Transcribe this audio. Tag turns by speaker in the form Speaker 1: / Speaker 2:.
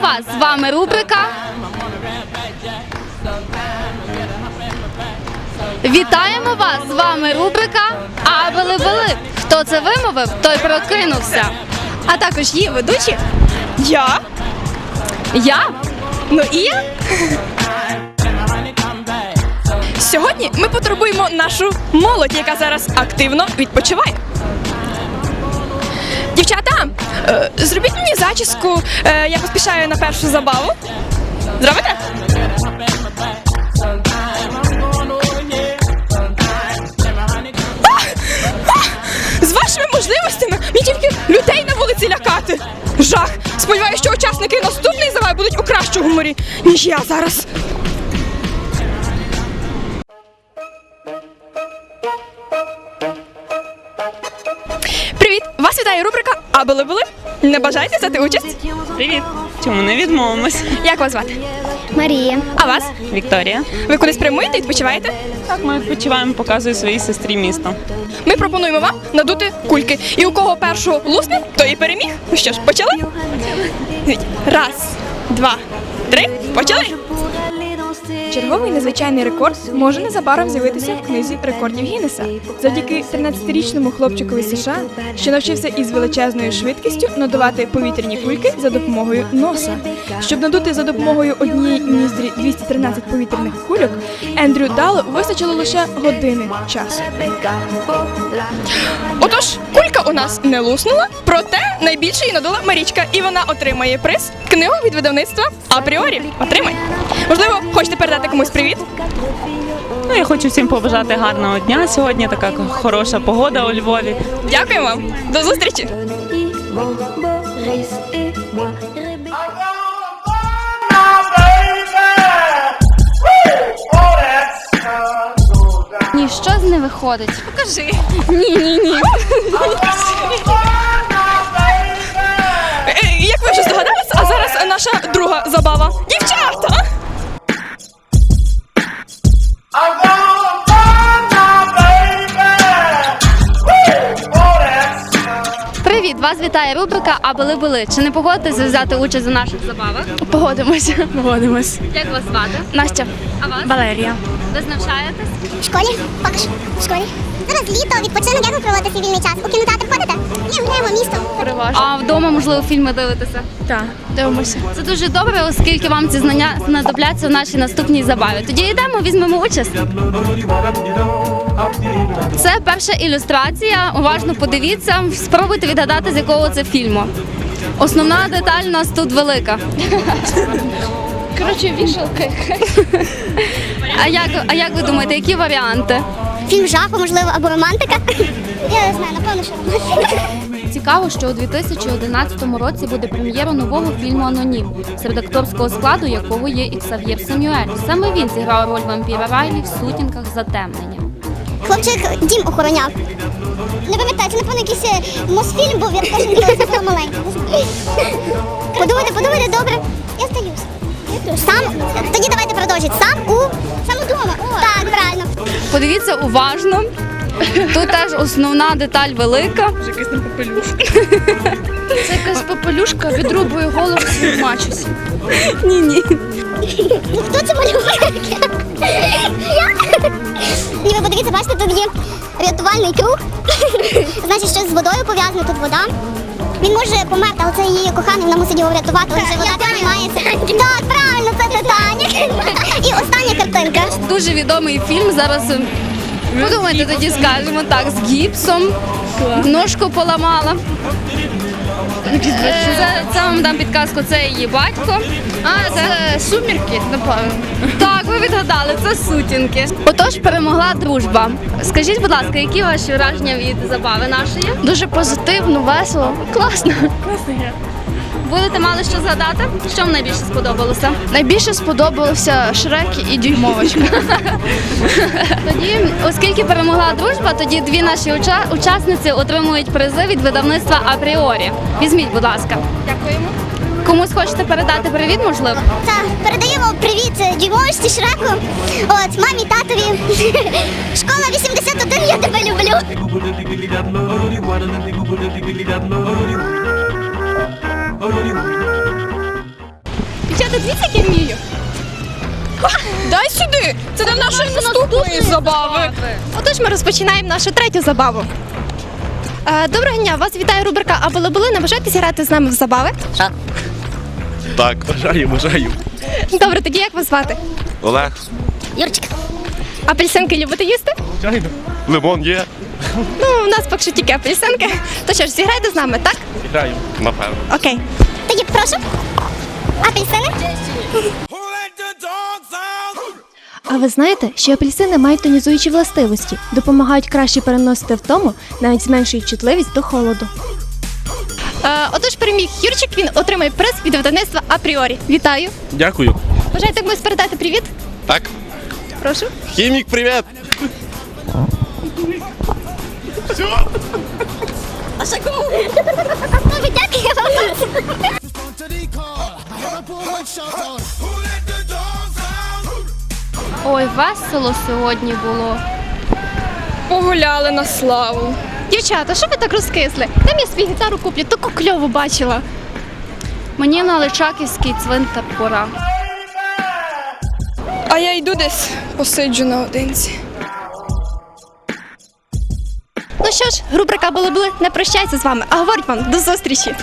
Speaker 1: вас! З вами рубрика. Вітаємо вас! З вами рубрика А били били. Хто це вимовив, той прокинувся.
Speaker 2: А також її ведучі. Я.
Speaker 1: Я
Speaker 2: Ну і я. Сьогодні ми потребуємо нашу молодь, яка зараз активно відпочиває. Дівчата, е, зробіть мені зачіску. Е, я поспішаю на першу забаву. Зробите? З вашими можливостями мені тільки людей на вулиці лякати. Жах. Сподіваюся, що учасники наступної забави будуть у кращому гуморі, ніж я зараз. Привіт! Вас вітає рубрика А були були. Не бажаєте взяти участь?
Speaker 3: Привіт! Чому не відмовимось?
Speaker 2: Як вас звати?
Speaker 4: Марія.
Speaker 2: А вас?
Speaker 3: Вікторія.
Speaker 2: Ви кудись прямуєте, відпочиваєте?
Speaker 3: Так, ми відпочиваємо, показую своїй сестрі місто.
Speaker 2: Ми пропонуємо вам надути кульки. І у кого першого лусне, той і переміг. Ну що ж, почали? Раз, два, три. Почали. Черговий незвичайний рекорд може незабаром з'явитися в книзі рекордів Гіннеса. Завдяки 13-річному хлопчикові США, що навчився із величезною швидкістю надувати повітряні кульки за допомогою носа. Щоб надути за допомогою однієї ніздрі 213 повітряних кульок, Ендрю Далу вистачило лише години часу. Отож, кулька у нас не луснула, проте найбільше її надула Марічка, і вона отримає приз книгу від видавництва апріорі. Отримай. Можливо, хочете передати комусь привіт?
Speaker 3: Ну, я хочу всім побажати гарного дня. Сьогодні така хороша погода у Львові.
Speaker 2: Дякую вам. До зустрічі.
Speaker 1: Ні, щось не виходить.
Speaker 2: Покажи.
Speaker 1: Ні, ні, ні. Привіт! Вас вітає рубрика А били били. Чи не погодитесь ви взяти участь у наших забавах?
Speaker 2: Погодимося. Погодимось.
Speaker 1: Як вас звати?
Speaker 2: Настя.
Speaker 1: А вас?
Speaker 2: Валерія.
Speaker 1: Ви навчаєтесь?
Speaker 4: В школі? Поки що. В школі. Зараз літо, відпочинок, як ви проводите свій вільний час? У кінотеатр ходите? Ні, гуляємо місто.
Speaker 2: Переважно.
Speaker 1: А вдома, можливо, фільми дивитеся?
Speaker 2: Так, дивимося.
Speaker 1: Це дуже добре, оскільки вам ці знання знадобляться в нашій наступній забаві. Тоді йдемо, візьмемо участь. Це перша ілюстрація. Уважно подивіться, спробуйте відгадати, з якого це фільму. Основна деталь у нас тут велика.
Speaker 2: Коротше, вішалки.
Speaker 1: А як, а як ви думаєте, які варіанти?
Speaker 4: Фільм жаху, можливо, або романтика. Я не знаю, напевно, що романтика.
Speaker 1: Цікаво, що у 2011 році буде прем'єра нового фільму Анонім, серед акторського складу якого є Іксав'єр Семюель. Саме він зіграв роль вампіра Райлі в сутінках затемнення.
Speaker 4: Хлопчик дім охороняв. Не пам'ятаю, це, напевно, якийсь е, Мосфільм був, я теж не дивилася, була маленька. Подумайте, подумайте, добре. Я здаюся. Сам, тоді давайте продовжити. Сам у сам удома. Так, правильно.
Speaker 1: Подивіться уважно. Тут теж основна деталь велика.
Speaker 2: Це якась попелюшка відрубує голову свою мачусі.
Speaker 1: Ні, ні.
Speaker 4: Ну хто це малює? Я? Ні, ви подивіться, бачите, тут є рятувальний круг. Значить, щось з водою пов'язане, тут вода. Він може померти, але це її коханий, вона мусить його врятувати, але вже вода піднімається. Так, правильно, це Титанік. І остання картинка.
Speaker 1: Дуже відомий фільм. Зараз подумайте, тоді скажемо так, з гіпсом. Ножку поламала. Це, це вам дам підказку, це її батько. А, це
Speaker 2: Сумірки, напевно.
Speaker 1: Так, ви відгадали, це сутінки. Отож, перемогла дружба. Скажіть, будь ласка, які ваші враження від забави нашої?
Speaker 2: Дуже позитивно, весело.
Speaker 1: Класно. Будете мали що згадати? Що вам найбільше сподобалося?
Speaker 2: Найбільше сподобалося Шрек і Дюймовочка.
Speaker 1: Тоді, оскільки перемогла дружба, тоді дві наші уча- учасниці отримують призи від видавництва Апріорі. Візьміть, будь ласка.
Speaker 2: Дякуємо.
Speaker 1: Комусь хочете передати привіт, можливо?
Speaker 4: Так, передаємо привіт Дюймовочці Шреку. От, мамі, татові. Школа 81, я тебе люблю.
Speaker 5: Подивіться, як я вмію. Дай сюди! Це до нашої наступної забави. Отож, ми розпочинаємо нашу третю забаву. Е, Доброго дня, вас вітає рубрика А були були. Не бажаєте зіграти з нами в забави?
Speaker 6: Так, бажаю, бажаю.
Speaker 5: Добре, тоді як вас звати?
Speaker 6: Олег,
Speaker 4: Юрчик.
Speaker 5: Апельсинки любите їсти?
Speaker 6: лимон є?
Speaker 5: Ну, у нас поки що тільки апельсинки. То що ж, зіграйте з нами, так?
Speaker 6: Граю. Напевно.
Speaker 5: Окей.
Speaker 4: Тоді прошу. Апельсини.
Speaker 7: А ви знаєте, що апельсини мають тонізуючі властивості, допомагають краще переносити втому, навіть зменшують чутливість до холоду.
Speaker 5: Е, отож, переміг Юрчик, він отримає приз від видавництва апріорі. Вітаю.
Speaker 6: Дякую.
Speaker 5: Бажаєте комусь передати привіт?
Speaker 6: Так.
Speaker 5: Прошу.
Speaker 6: Хімік, привіт!
Speaker 4: Дуже дякую вам.
Speaker 1: Ой, весело сьогодні було.
Speaker 5: Погуляли на славу. Дівчата, що ви так розкисли? Там я собі гітару куплю, таку кльову бачила.
Speaker 1: Мені на Личаківський цвинтар пора.
Speaker 5: А я йду десь посиджу наодинці. Що ж, рубрика були були не прощається з вами, а говорить вам до зустрічі.